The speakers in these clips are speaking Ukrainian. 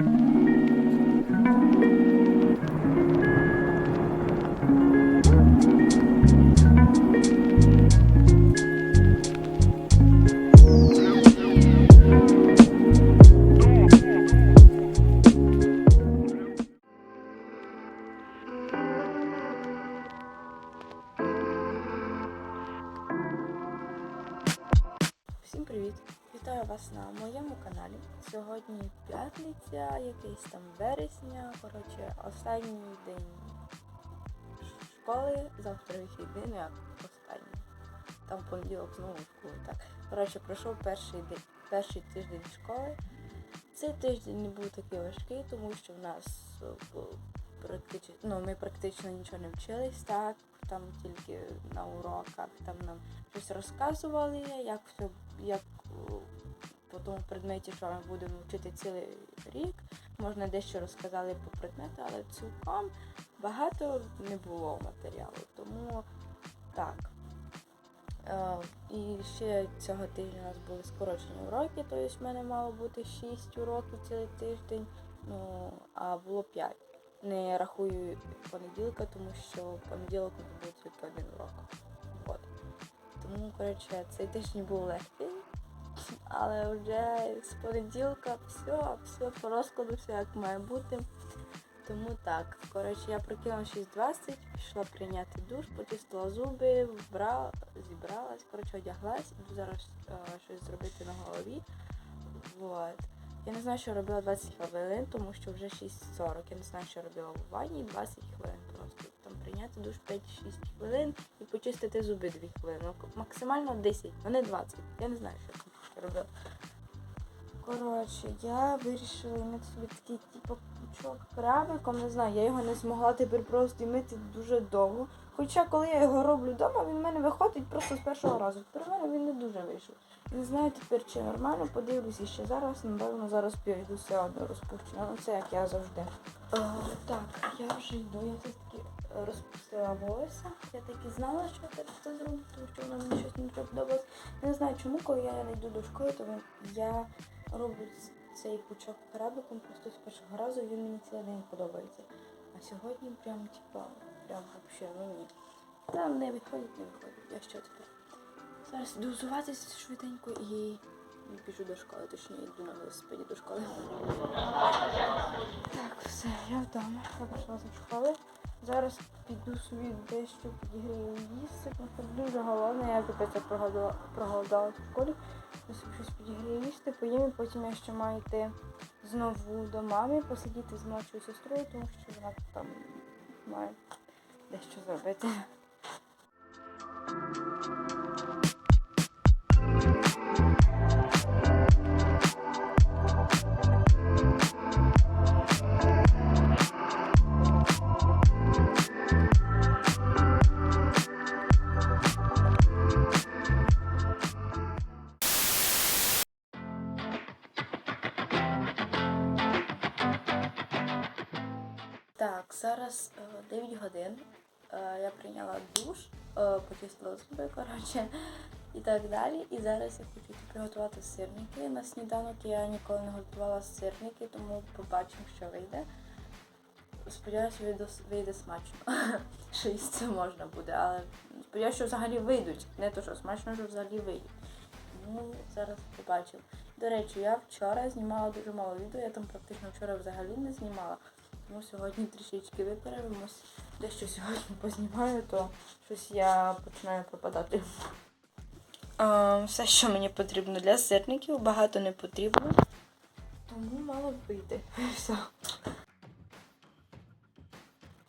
Всім Сьогодні п'ятниця, якийсь там вересня. Коротше, останній день школи, завтра вихідний, ну як останній. Там понеділок знову в школу. Так. Коротше, пройшов перший день, перший тиждень школи. Цей тиждень не був такий важкий, тому що в нас е, практично, ну, ми практично нічого не вчились, так, там тільки на уроках, там нам щось розказували, як все, як по тому предметі, що ми будемо вчити цілий рік. Можна дещо розказали по предмету, але цілком багато не було матеріалу. Тому так. Е, і ще цього тижня у нас були скорочені уроки, тобто в мене мало бути 6 уроків цілий тиждень, ну, а було 5. Не рахую понеділка, тому що в понеділок був тільки один урок. От. Тому, коротше, цей тиждень був легкий, але вже з понеділка все, все по розкладу, все як має бути. Тому так, коротше, я прокинула 6.20, пішла прийняти душ, почистила зуби, вбрала, зібралась, коротше, одяглась, іду зараз е, щось зробити на голові. Вот. Я не знаю, що робила 20 хвилин, тому що вже 6.40. Я не знаю, що робила в ванні 20 хвилин просто. Там прийняти душ 5-6 хвилин і почистити зуби 2 хвилини. Максимально 10, а не 20. Я не знаю, що я там. Коротше, я вирішила мити собі такий типу пучок крабиком, не знаю, я його не змогла тепер просто мити дуже довго. Хоча коли я його роблю вдома, він в мене виходить просто з першого разу. Тепер в мене він не дуже вийшов. Не знаю тепер, чи нормально, подивлюся ще зараз, напевно, зараз піду все одно розпущу. Ну це як я завжди. О, так, я вже йду, я все таки розпустила волосся. Я так і знала, що я це зроблю, тому що воно мені щось не подобалось. Не знаю чому, коли я не йду до школи, то я роблю цей пучок крабиком просто з першого разу, він мені цілий день подобається. А сьогодні прям типа, прям вообще, ну ні. Там не виходить, не виходить. Я що тепер? Зараз іду взуватися швиденько і біжу до школи, точніше йду на велосипеді до школи. Так, все, я вдома. Я прийшла з школи. Зараз піду собі дещо підігрію їсти, дуже голодна, я капець це проголодала, в школі. Я собі щось підігрію їсти, поїм, і потім я ще маю йти знову до мами, посидіти з молодшою сестрою, тому що вона там має дещо зробити. Зараз е, 9 годин. Е, Я прийняла душ, е, почистила зуби, коротше, і так далі. І зараз я хочу приготувати сирники. На сніданок я ніколи не готувала сирники, тому побачимо, що вийде. Сподіваюся, вийде, вийде смачно. Що їсти можна буде, але сподіваюся, що взагалі вийдуть. Не то, що смачно, що взагалі вийдуть. Ну, зараз побачимо. До речі, я вчора знімала дуже мало відео, я там практично вчора взагалі не знімала. Тому сьогодні трішечки виперемось. Дещо сьогодні познімаю, то щось я починаю пропадати. А, все, що мені потрібно для сирників, багато не потрібно. Тому мало вийти. Все.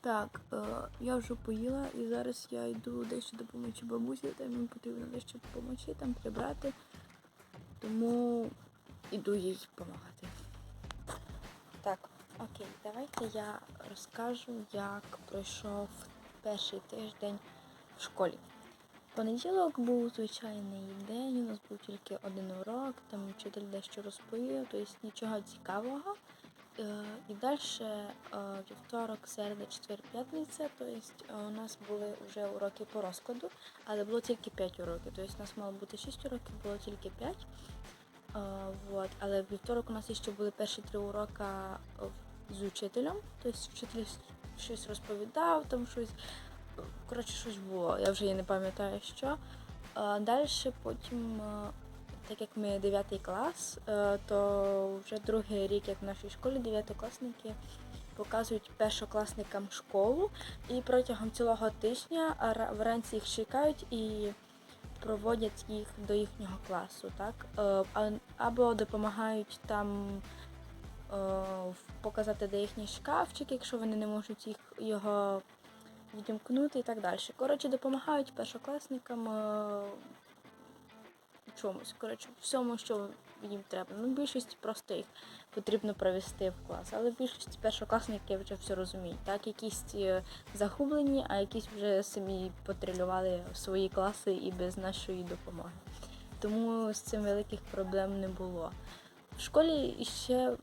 Так, е, я вже поїла і зараз я йду дещо допомогти бабусі, там мені потрібно дещо допомогти, там прибрати. Тому йду їй допомагати. Окей, давайте я розкажу, як пройшов перший тиждень в школі. Понеділок був звичайний день, у нас був тільки один урок, там вчитель дещо розповів, тобто нічого цікавого. Е, І далі вівторок, середа, четвер, п'ятниця, тобто е, у нас були вже уроки по розкладу, але було тільки 5 уроків. Тобто у нас мало бути 6 уроків, було тільки 5. А, вот. Але в вівторок у нас ще були перші три уроки е, з учителем. Тобто вчитель щось розповідав, там щось. Коротше, щось було. Я вже і не пам'ятаю що. Далі потім, е, так як ми 9 клас, е, то вже другий рік, як в нашій школі, дев'ятикласники показують першокласникам школу і протягом цілого тижня вранці їх чекають і проводять їх до їхнього класу, так? Е, Або допомагають там показати, де їхній шкафчик, якщо вони не можуть їх його відімкнути і так далі. Коротше, допомагають першокласникам е, в чомусь. Коротше, всьому, що їм треба. Ну, більшість просто їх потрібно провести в клас. Але більшість першокласники вже все розуміють. Так, якісь е, загублені, а якісь вже самі потрилювали свої класи і без нашої допомоги. Тому з цим великих проблем не було. В школі ще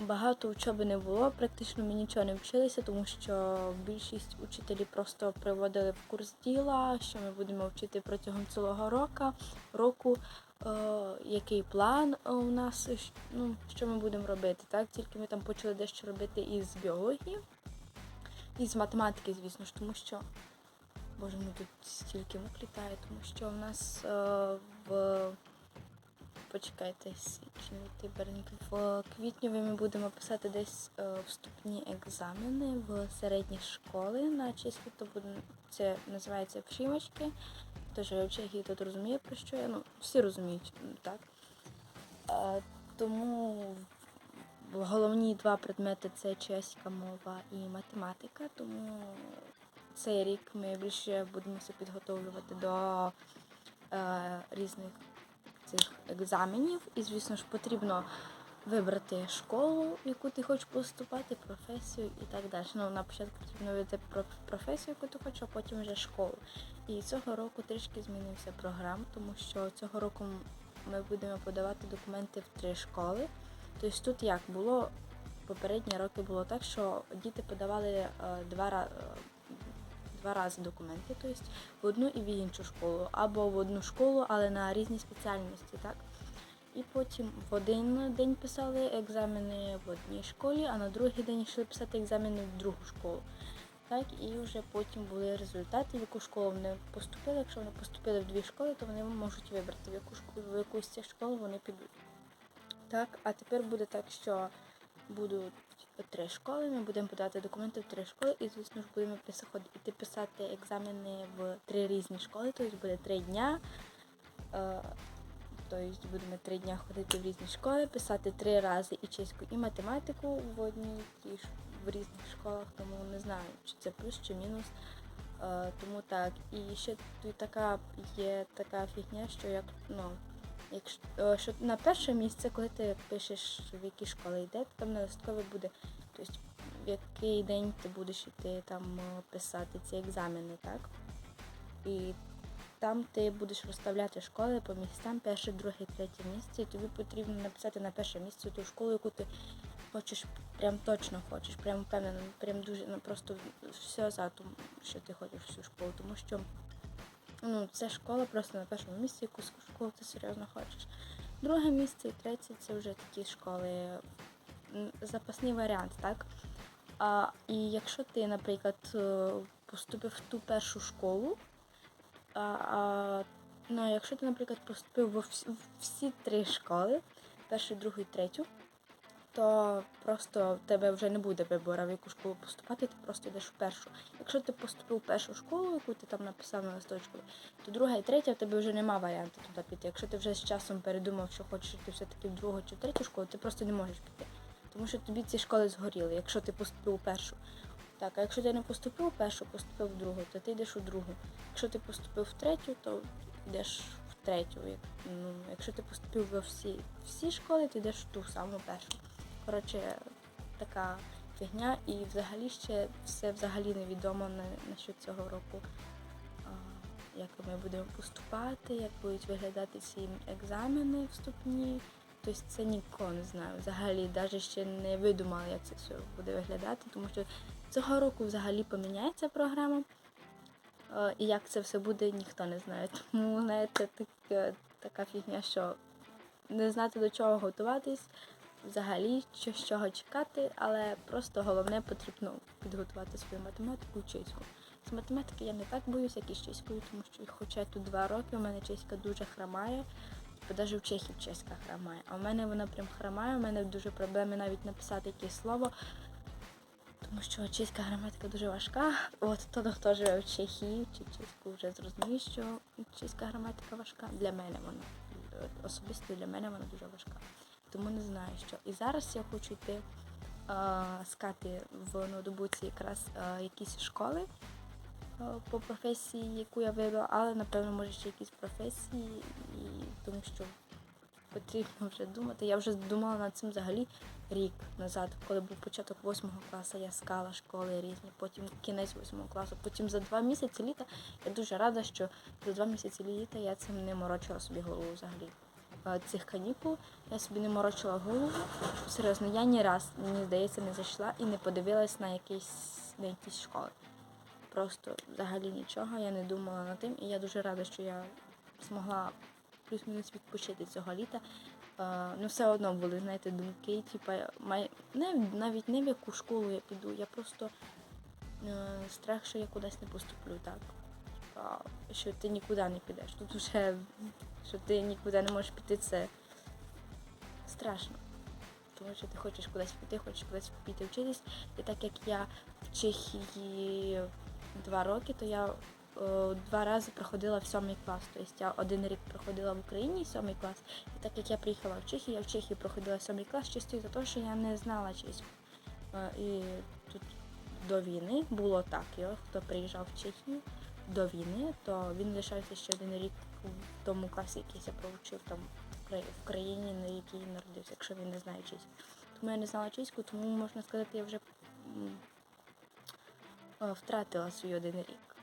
багато учоби не було, практично ми нічого не вчилися, тому що більшість учителів просто приводили в курс діла, що ми будемо вчити протягом цілого року, року е, який план у нас, ну, що ми будемо робити. Так? Тільки ми там почали дещо робити із біології, і з математики, звісно ж, тому що. Боже, ну тут стільки мух літає, тому що в нас е, в почекайте, січні, лютий, в квітні ми будемо писати десь е, вступні екзамени в середні школи на числі, то буде це називається вшивочки. Тож який тут розуміє про що я. Ну, всі розуміють, так. Е, тому головні два предмети це чеська мова і математика, тому цей рік ми більше будемо все підготовлювати до е, різних цих екзаменів. І, звісно ж, потрібно вибрати школу, в яку ти хочеш поступати, професію і так далі. Ну, на початку потрібно вибрати про- професію, яку ти хочеш, а потім вже школу. І цього року трішки змінився програм, тому що цього року ми будемо подавати документи в три школи. Тобто тут як було попередні роки було так, що діти подавали е, два, ра- е, два рази документи, тобто в одну і в іншу школу, або в одну школу, але на різні спеціальності, так? І потім в один день писали екзамени в одній школі, а на другий день йшли писати екзамени в другу школу. Так, і вже потім були результати, в яку школу вони поступили. Якщо вони поступили в дві школи, то вони можуть вибрати, в яку школу, в яку з цих школ вони підуть. Так, а тепер буде так, що будуть три школи, ми будемо подавати документи в три школи, і, звісно ж, будемо іти писати екзамени в три різні школи, тобто буде три дня. Тобто будемо три дня ходити в різні школи, писати три рази і чеську, і математику в одній в різних школах, тому не знаю, чи це плюс чи мінус. Е, тому так. І ще тут така є така фігня, що як ну, якщо е, що на перше місце, коли ти пишеш, в які школи йде, то там на буде, тобто в який день ти будеш йти там е, писати ці екзамени, так? І там ти будеш розставляти школи по містам, перше, друге, третє місце, і тобі потрібно написати на перше місце ту школу, яку ти хочеш, прям точно хочеш, прям впевнено, прям дуже, ну просто все за тим, що ти хочеш в цю школу, тому що ну, це школа просто на першому місці, яку школу ти серйозно хочеш. Друге місце і третє це вже такі школи, запасний варіант, так? А, і якщо ти, наприклад, е, поступив в ту першу школу, а, а, ну, якщо ти, наприклад, поступив в всі три школи, першу, другу і третю, то просто в тебе вже не буде вибору, в яку школу поступати, ти просто йдеш в першу. Якщо ти поступив в першу школу, яку ти там написав на листочку, то друга і третя в тебе вже нема варіанту туди піти. Якщо ти вже з часом передумав, що хочеш йти все-таки в другу чи в третю школу, ти просто не можеш піти. Тому що тобі ці школи згоріли, якщо ти поступив у першу. Так, а якщо ти не поступив у першу, поступив в другу, то ти йдеш у другу. Якщо ти поступив в третю, то йдеш в третю. Ну, якщо ти поступив во всі, всі школи, ти йдеш в ту саму першу. Коротше, така фігня, і взагалі ще все взагалі невідомо на, насчет цього року. А, Як ми будемо поступати, як будуть виглядати ці екзамени вступні. Тобто це нікого не знаю. Взагалі, навіть ще не видумали, як це все буде виглядати, тому що цього року взагалі поміняється програма. І як це все буде, ніхто не знає. Тому, знаєте, так, така фігня, що не знати до чого готуватись, взагалі що, з чого чекати, але просто головне потрібно підготувати свою математику і чеську. З математики я не так боюся, як і з чеською, тому що хоча тут два роки, у мене чеська дуже хромає. Навіть в Чехії чеська хромає. А в мене вона прям хромає, у мене дуже проблеми навіть написати якесь слово. Тому що чеська граматика дуже важка. От хто хто живе в Чехії чи чеську вже зрозуміє, що чеська граматика важка. Для мене вона е, особисто для мене вона дуже важка. Тому не знаю що. І зараз я хочу йти скати в ноутбуці якраз якісь школи по професії, яку я вибрала, але напевно може ще якісь професії, і тому що потрібно вже думати. Я вже думала над цим взагалі рік назад, коли був початок восьмого класу, я скала школи різні, потім кінець восьмого класу, потім за два місяці літа. Я дуже рада, що за два місяці літа я цим не морочила собі голову взагалі. Е, Цих канікул я собі не морочила голову. Серйозно, я ні раз, мені здається, не зайшла і не подивилась на якісь на якісь школи. Просто взагалі нічого, я не думала над тим, і я дуже рада, що я змогла плюс-мінус відпочити цього літа. Е, ну, все одно були, знаєте, думки, типу, май... навіть не в яку школу я піду, я просто е, страх, що я кудись не поступлю так. Що ти нікуди не підеш. Тут вже, що ти нікуди не можеш піти, це страшно. Тому що ти хочеш кудись піти, хочеш кудись піти вчитись. І так як я в Чехії два роки, то я е, два рази проходила в сьомий клас. Тобто я один рік проходила в Україні сьомий клас. І так як я приїхала в Чехію, я в Чехії проходила сьомий клас чисто за те, що я не знала чеську. Е, І тут до війни було так. Його, хто приїжджав в Чехію до війни, то він лишався ще один рік в тому класі, який я провчив там в країні, на якій народився, якщо він не знає чеську. Тому я не знала чеську, тому можна сказати, я вже втратила свій один рік.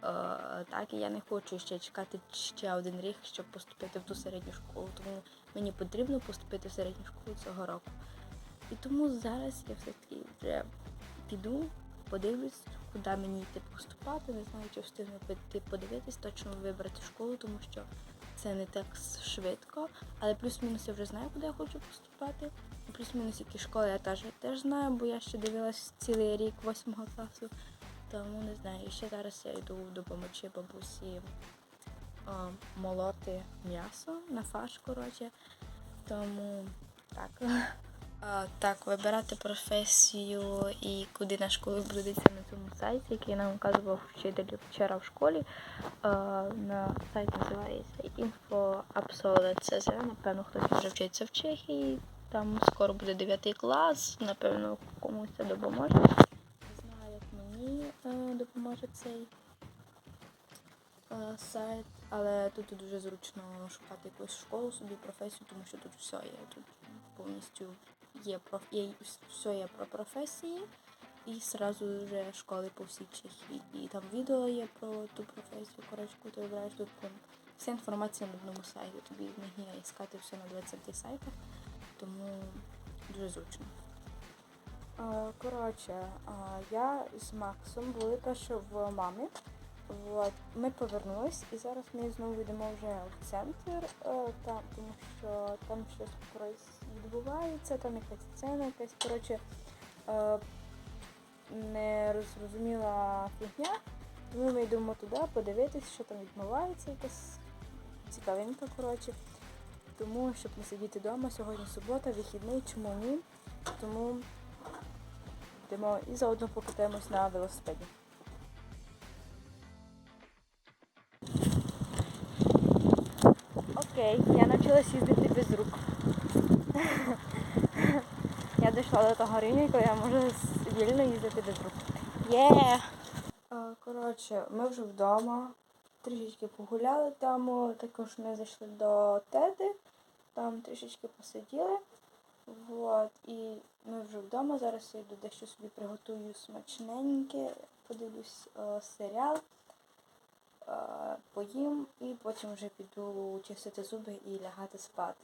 Так, і я не хочу ще чекати ще один рік, щоб поступити в ту середню школу. Тому мені потрібно поступити в середню школу цього року. І тому зараз я все-таки вже піду, подивлюсь, куди мені йти поступати. Не знаю, чи встигну піти подивитись, точно вибрати школу, тому що це не так швидко. Але плюс-мінус я вже знаю, куди я хочу поступати. Плюс-мінус які школи я теж, теж знаю, бо я ще дивилась цілий рік восьмого класу. Тому не знаю. І ще зараз я йду допомогти бабусі а, молоти м'ясо на фарш, коротше. Тому так. Так, вибирати професію і куди на школу будеться на цьому сайті, який нам вказував вчитель вчора в школі. На сайт називається InfoAbsole.cz. Напевно, хтось може вчитися в Чехії. Там скоро буде 9 клас, напевно, комусь це допоможе. Не знаю, як мені е, допоможе цей е, сайт, але тут дуже зручно шукати якусь школу собі, професію, тому що тут все є. Тут повністю є є все є про професії і зразу вже школи по всій Чехії. І там відео є про ту професію, коротше, ти вибираєш тут прям вся інформація на одному сайті. Тобі не гніє іскати все на 20 сайтах, тому дуже зручно. Коротше, я з Максом були перше в мамі. От. Ми повернулись і зараз ми знову йдемо вже в центр, е, там, тому що там щось коротше, відбувається, там якась сцена, якась коротше, е, нерозрозуміла фігня. Тому ми йдемо туди подивитись, що там відбувається, якась цікавинка, коротше. Тому, щоб не сидіти вдома, сьогодні субота, вихідний, чому ні? Тому йдемо і заодно покатаємось на велосипеді. Окей, я навчилась їздити без рук. До того рівня, я можу з- вільно їздити без рук. Є! Коротше, ми вже вдома. Трішечки погуляли там, також ми зайшли до теди, там трішечки посиділи. Вот, і ми вже вдома. Зараз я йду дещо собі приготую смачненьке, подивлюсь е, серіал, е, поїм і потім вже піду чистити зуби і лягати спати.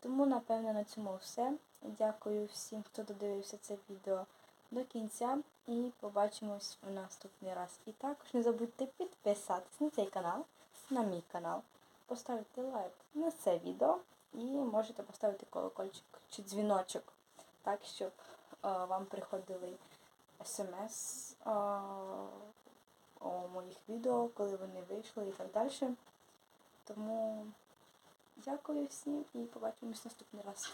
Тому, напевно, на цьому все. Дякую всім, хто додивився це відео до кінця. І побачимось в наступний раз. І також не забудьте підписатись на цей канал, на мій канал, поставити лайк на це відео І можете поставити колокольчик чи дзвіночок, так, щоб е, вам приходили смс е, о моїх відео, коли вони вийшли і так далі. Тому дякую всім і побачимось наступний раз.